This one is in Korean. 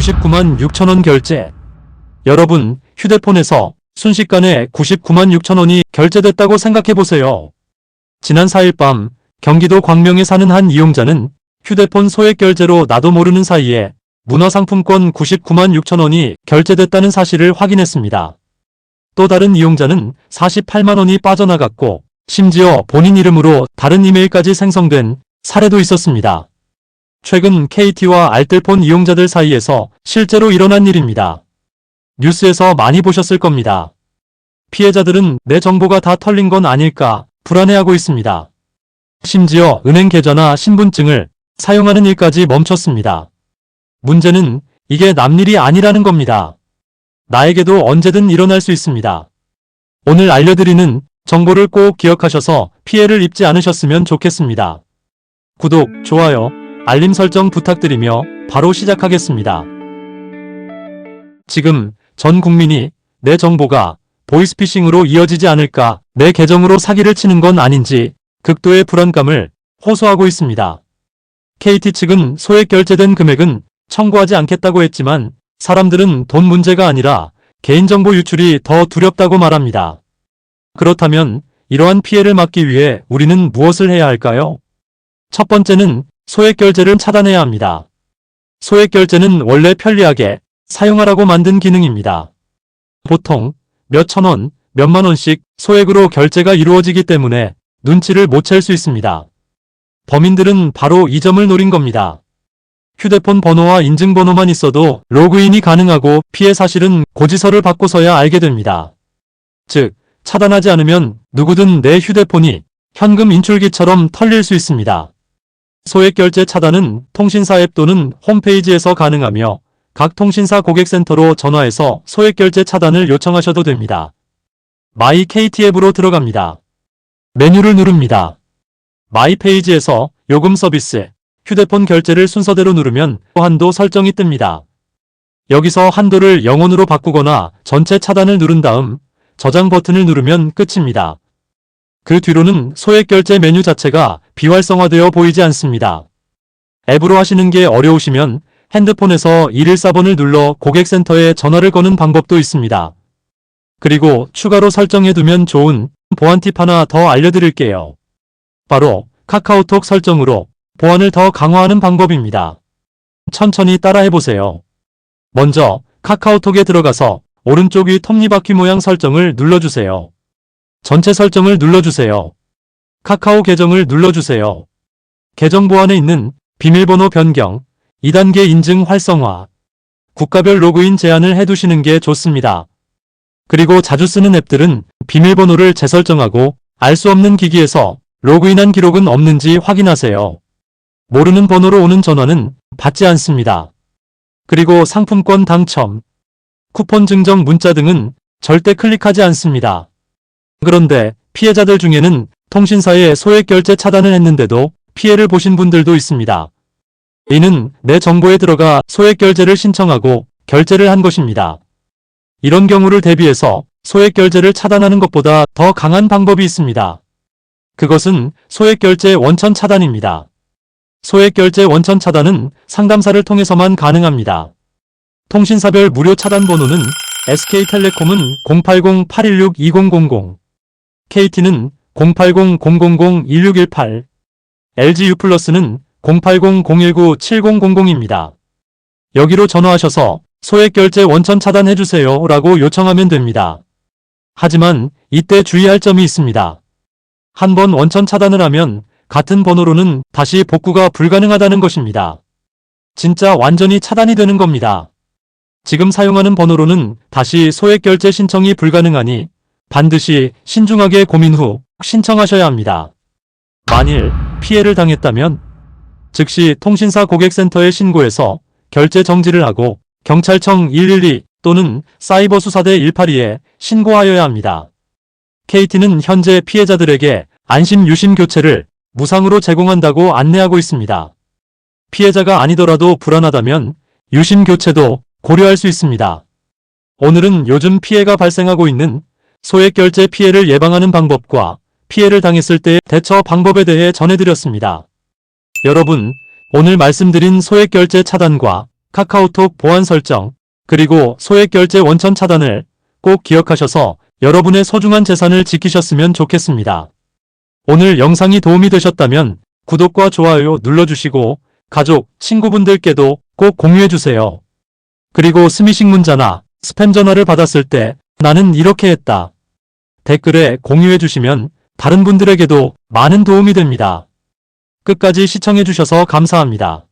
99만 6천원 결제. 여러분, 휴대폰에서 순식간에 99만 6천원이 결제됐다고 생각해보세요. 지난 4일 밤 경기도 광명에 사는 한 이용자는 휴대폰 소액 결제로 나도 모르는 사이에 문화상품권 99만 6천원이 결제됐다는 사실을 확인했습니다. 또 다른 이용자는 48만원이 빠져나갔고 심지어 본인 이름으로 다른 이메일까지 생성된 사례도 있었습니다. 최근 KT와 알뜰폰 이용자들 사이에서 실제로 일어난 일입니다. 뉴스에서 많이 보셨을 겁니다. 피해자들은 내 정보가 다 털린 건 아닐까 불안해하고 있습니다. 심지어 은행 계좌나 신분증을 사용하는 일까지 멈췄습니다. 문제는 이게 남일이 아니라는 겁니다. 나에게도 언제든 일어날 수 있습니다. 오늘 알려드리는 정보를 꼭 기억하셔서 피해를 입지 않으셨으면 좋겠습니다. 구독, 좋아요, 알림 설정 부탁드리며 바로 시작하겠습니다. 지금 전 국민이 내 정보가 보이스피싱으로 이어지지 않을까 내 계정으로 사기를 치는 건 아닌지 극도의 불안감을 호소하고 있습니다. KT 측은 소액 결제된 금액은 청구하지 않겠다고 했지만 사람들은 돈 문제가 아니라 개인정보 유출이 더 두렵다고 말합니다. 그렇다면 이러한 피해를 막기 위해 우리는 무엇을 해야 할까요? 첫 번째는 소액 결제를 차단해야 합니다. 소액 결제는 원래 편리하게 사용하라고 만든 기능입니다. 보통 몇천 원, 몇만 원씩 소액으로 결제가 이루어지기 때문에 눈치를 못 챌 수 있습니다. 범인들은 바로 이 점을 노린 겁니다. 휴대폰 번호와 인증번호만 있어도 로그인이 가능하고 피해 사실은 고지서를 받고서야 알게 됩니다. 즉, 차단하지 않으면 누구든 내 휴대폰이 현금 인출기처럼 털릴 수 있습니다. 소액 결제 차단은 통신사 앱 또는 홈페이지에서 가능하며 각 통신사 고객센터로 전화해서 소액 결제 차단을 요청하셔도 됩니다. 마이 KT 앱으로 들어갑니다. 메뉴를 누릅니다. 마이 페이지에서 요금 서비스, 휴대폰 결제를 순서대로 누르면 한도 설정이 뜹니다. 여기서 한도를 0원으로 바꾸거나 전체 차단을 누른 다음 저장 버튼을 누르면 끝입니다. 그 뒤로는 소액 결제 메뉴 자체가 비활성화되어 보이지 않습니다. 앱으로 하시는 게 어려우시면 핸드폰에서 114번을 눌러 고객센터에 전화를 거는 방법도 있습니다. 그리고 추가로 설정해두면 좋은 보안 팁 하나 더 알려드릴게요. 바로 카카오톡 설정으로 보안을 더 강화하는 방법입니다. 천천히 따라해보세요. 먼저 카카오톡에 들어가서 오른쪽 위 톱니바퀴 모양 설정을 눌러주세요. 전체 설정을 눌러주세요. 카카오 계정을 눌러주세요. 계정 보안에 있는 비밀번호 변경, 2단계 인증 활성화, 국가별 로그인 제한을 해두시는 게 좋습니다. 그리고 자주 쓰는 앱들은 비밀번호를 재설정하고 알 수 없는 기기에서 로그인한 기록은 없는지 확인하세요. 모르는 번호로 오는 전화는 받지 않습니다. 그리고 상품권 당첨, 쿠폰 증정 문자 등은 절대 클릭하지 않습니다. 그런데 피해자들 중에는 통신사에 소액 결제 차단을 했는데도 피해를 보신 분들도 있습니다. 이는 내 정보에 들어가 소액 결제를 신청하고 결제를 한 것입니다. 이런 경우를 대비해서 소액 결제를 차단하는 것보다 더 강한 방법이 있습니다. 그것은 소액 결제 원천 차단입니다. 소액 결제 원천 차단은 상담사를 통해서만 가능합니다. 통신사별 무료 차단 번호는 SK텔레콤은 080-816-2000, KT는 080-000-1618, LG U+는 080-019-7000입니다. 여기로 전화하셔서 소액 결제 원천 차단해주세요 라고 요청하면 됩니다. 하지만 이때 주의할 점이 있습니다. 한 번 원천 차단을 하면 같은 번호로는 다시 복구가 불가능하다는 것입니다. 진짜 완전히 차단이 되는 겁니다. 지금 사용하는 번호로는 다시 소액 결제 신청이 불가능하니 반드시 신중하게 고민 후 신청하셔야 합니다. 만일 피해를 당했다면 즉시 통신사 고객센터에 신고해서 결제 정지를 하고 경찰청 112 또는 사이버 수사대 182에 신고하여야 합니다. KT는 현재 피해자들에게 안심 유심 교체를 무상으로 제공한다고 안내하고 있습니다. 피해자가 아니더라도 불안하다면 유심 교체도 고려할 수 있습니다. 오늘은 요즘 피해가 발생하고 있는 소액 결제 피해를 예방하는 방법과 피해를 당했을 때의 대처 방법에 대해 전해드렸습니다. 여러분, 오늘 말씀드린 소액 결제 차단과 카카오톡 보안 설정, 그리고 소액 결제 원천 차단을 꼭 기억하셔서 여러분의 소중한 재산을 지키셨으면 좋겠습니다. 오늘 영상이 도움이 되셨다면 구독과 좋아요 눌러주시고 가족, 친구분들께도 꼭 공유해주세요. 그리고 스미싱 문자나 스팸 전화를 받았을 때 나는 이렇게 했다. 댓글에 공유해주시면 다른 분들에게도 많은 도움이 됩니다. 끝까지 시청해주셔서 감사합니다.